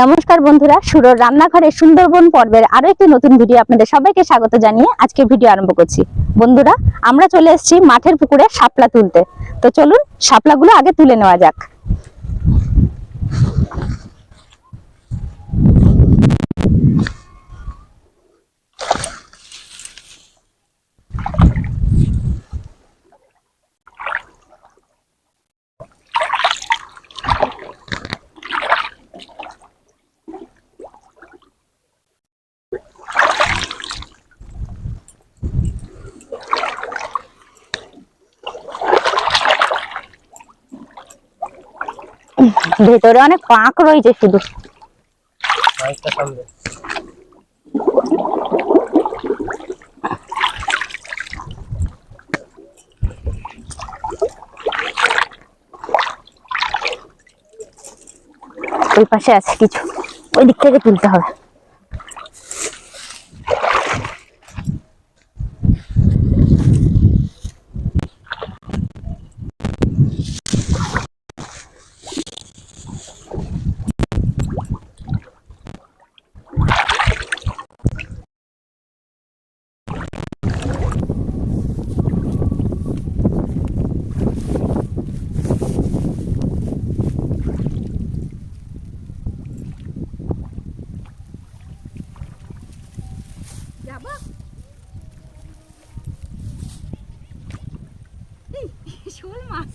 নমস্কার বন্ধুরা, সুরর রান্নাঘরে সুন্দরবন পর্বের আরও একটি নতুন ভিডিও আপনাদের সবাইকে স্বাগত জানিয়ে আজকে ভিডিও আরম্ভ করছি। বন্ধুরা, আমরা চলে এসেছি মাঠের পুকুরে শাপলা তুলতে। তো চলুন, শাপলাগুলো আগে তুলে নেওয়া যাক। ভেতরে অনেক পাঁক রয়েছে শুধু। ওই পাশে আছে কিছু। ওই দিক থেকে তুলতে হবে শোল মাছ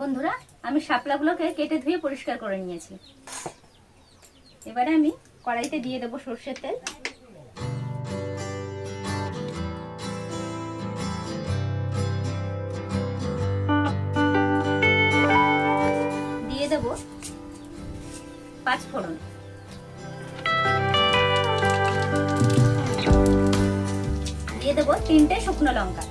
বন্ধুরা আমি শাপলাগুলোকে কেটে ধুয়ে পরিষ্কার করে নিয়েছি। এবারে আমি কড়াইতে দিয়ে দেবো সর্ষের তেল। দিয়ে দেবো পাঁচ ফোড়ন দিয়ে দেবো তিনটে শুকনো লঙ্কা।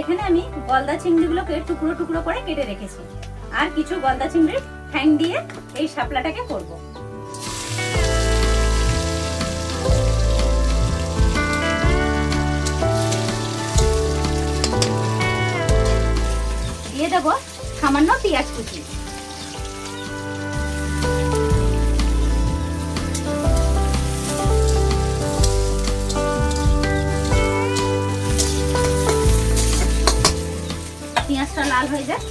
এখানে আমি গলদা চিংড়িগুলোকে টুকরো টুকরো করে কেটে রেখেছি। আর কিছু গলদা চিংড়ির ঠ্যাং দিয়ে এই শাপলাটাকে করব। দিয়ে দেবো সামান্য পেঁয়াজ কুচি। পেঁয়াজটা লাল হয়ে যায়।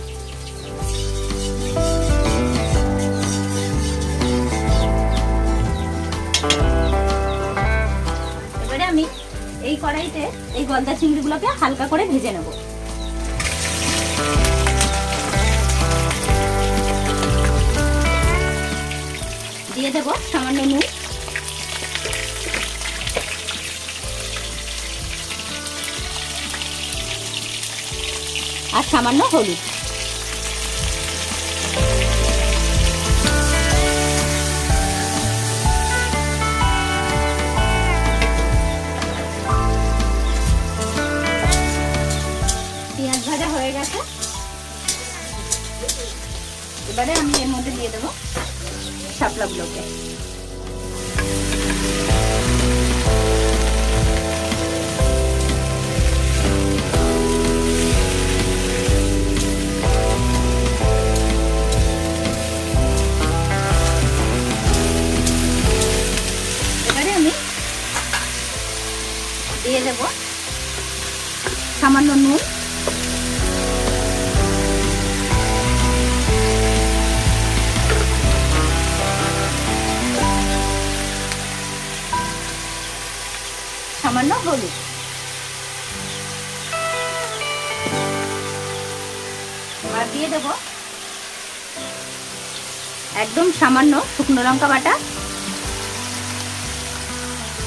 এবারে আমি এই কড়াইতে এই গলদা চিংড়িগুলোকে হালকা করে ভেজে নেব। দিয়ে দেবো সামান্য নুন। আর সামান্য হলুদ। পেঁয়াজ ভাজা হয়ে গেছে। এবারে আমি এর মধ্যে দিয়ে দেবো শাপলাগুলোকে সামান্য নুন। সামান্য হলুদ। আর দিয়ে দেব একদম সামান্য শুকনো লঙ্কা বাটা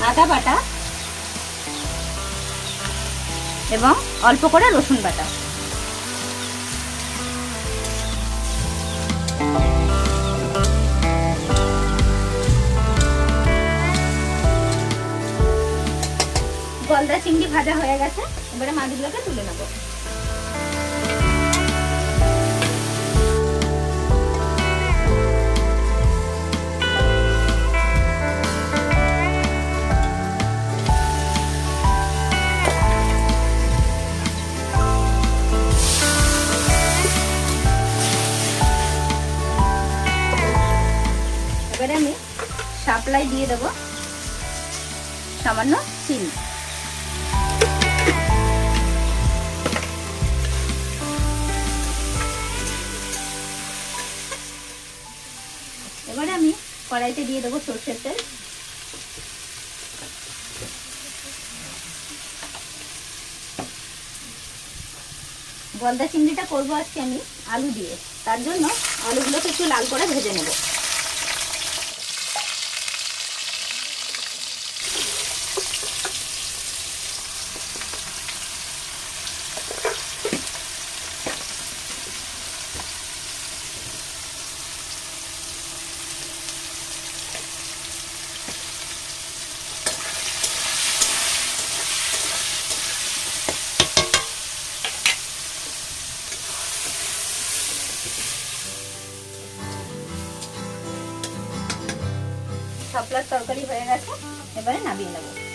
আদা বাটা এবং অল্প করে রসুন বাটা। গলদা চিংড়ি ভাজা হয়ে গেছে এবারে মাছগুলোকে তুলে নেব। সাপ্লাই দিয়ে দেবো। সামান্য চিনি। এবারে আমি কড়াইতে দিয়ে দেবো সর্ষের তেল। গলদা চিংড়িটা করব আজকে আমি আলু দিয়ে। তার জন্য আলুগুলোকে একটু লাল করে ভেজে নেব। শাপলার তরকারি হয়ে গেছে এবারে নামিয়ে নেব।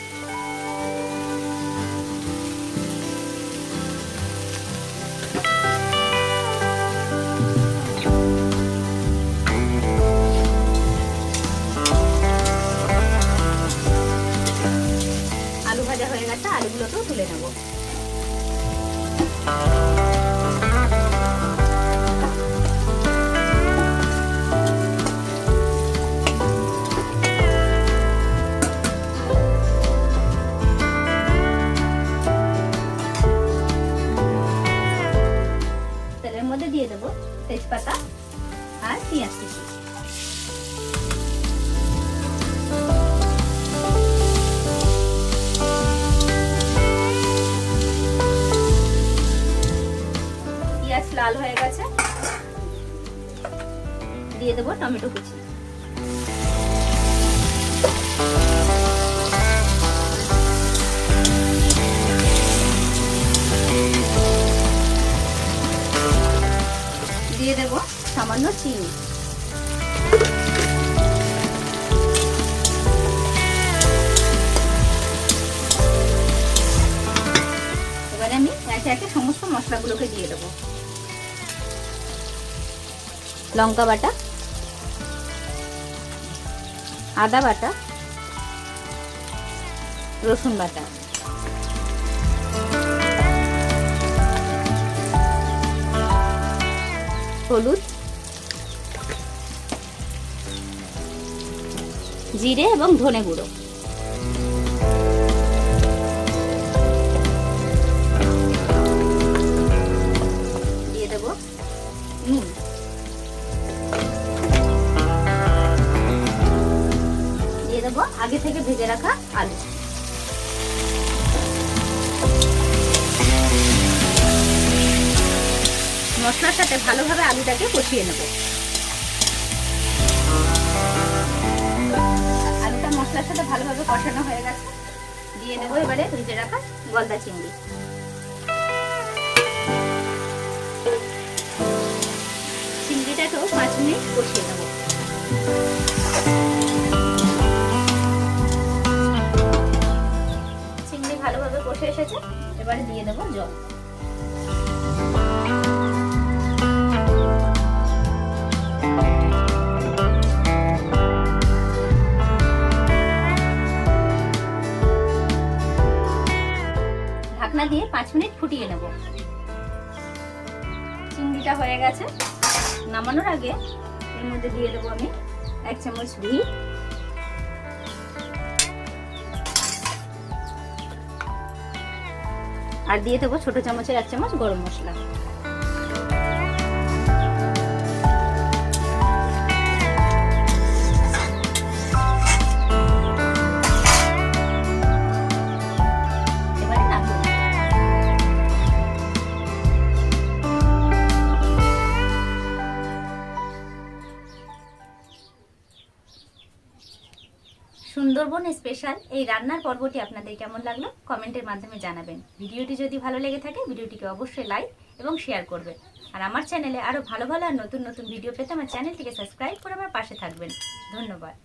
দিয়ে দেবো, টমেটো কুচি। দিয়ে দেবো সামান্য চিনি। এবারে আমি একে সমস্ত মশলাগুলোকে দিয়ে দেবো। লঙ্কা বাটা আদা বাটা রসুন বাটা। হলুদ জিরে এবং ধনে গুঁড়ো। দিয়ে দেবো নুন। দেবো। আগে থেকে ভেজে রাখা আলু। মশলার সাথে ভালোভাবে আলুটাকে কষিয়ে নেব। আলুটা মশলার সাথে ভালোভাবে কষানো হয়ে গেছে। দিয়ে দেবো এবারে ভেজে রাখা গলদা চিংড়ি। চিংড়িটাকেও পাঁচ মিনিট কষিয়ে নেব। এসেছে এবারে দিয়ে দেবো জল। ঢাকনা দিয়ে পাঁচ মিনিট ফুটিয়ে নেব। চিংড়িটা হয়ে গেছে। নামানোর আগে এর মধ্যে দিয়ে দেবো আমি এক চামচ ঘি। আর দিয়ে দেবো ছোটো চামচের এক চামচ গরম মশলা। সুন্দরবন স্পেশাল এই রান্নার পর্বটি আপনাদের কেমন লাগল? কমেন্টের মাধ্যমে জানাবেন। ভিডিওটি যদি ভালো লেগে থাকে, ভিডিওটিকে অবশ্যই লাইক এবং শেয়ার করবেন। আর আমার চ্যানেলে আরও ভালো ভালো আর নতুন নতুন ভিডিও পেতে আমার চ্যানেলটিকে সাবস্ক্রাইব করে আমার পাশে থাকবেন। ধন্যবাদ।